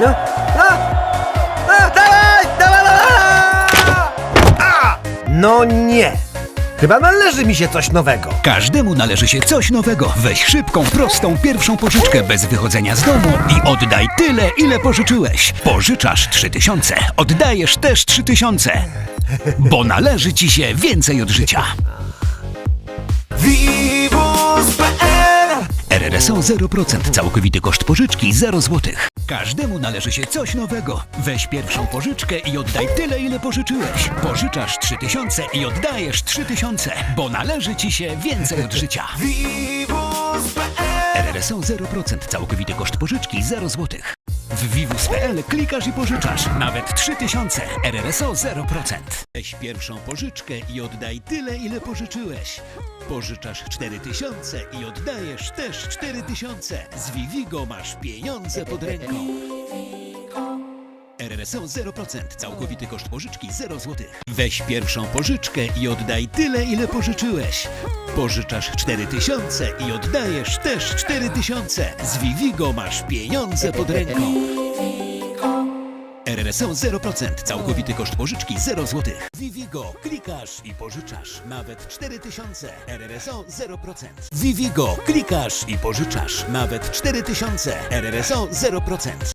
No, a, a, dawaj, dawaj, dawaj! A! No nie! Chyba należy mi się coś nowego. Każdemu należy się coś nowego. Weź szybką, prostą pierwszą pożyczkę bez wychodzenia z domu i oddaj tyle, ile pożyczyłeś. Pożyczasz 3000, oddajesz też 3000. Bo należy ci się więcej od życia. Vivus.pl RRSO 0%, całkowity koszt pożyczki 0 zł. Każdemu należy się coś nowego. Weź pierwszą pożyczkę i oddaj tyle, ile pożyczyłeś. Pożyczasz 3000 i oddajesz 3000, bo należy ci się więcej od życia. RRSO 0%, całkowity koszt pożyczki 0 zł. W Vivus.pl klikasz i pożyczasz nawet 3000. RRSO 0%. Weź pierwszą pożyczkę i oddaj tyle, ile pożyczyłeś. Pożyczasz 4000 i oddajesz też 4000. Z Vivigo masz pieniądze pod ręką. RRSO 0%, całkowity koszt pożyczki 0 zł. Weź pierwszą pożyczkę i oddaj tyle, ile pożyczyłeś. Pożyczasz 4000 i oddajesz też 4000. Z Vivigo masz pieniądze pod ręką. RRSO 0%, całkowity koszt pożyczki 0 zł. Vivigo, klikasz i pożyczasz nawet 4000. RRSO 0%. Vivigo, klikasz i pożyczasz nawet 4000. RRSO 0%.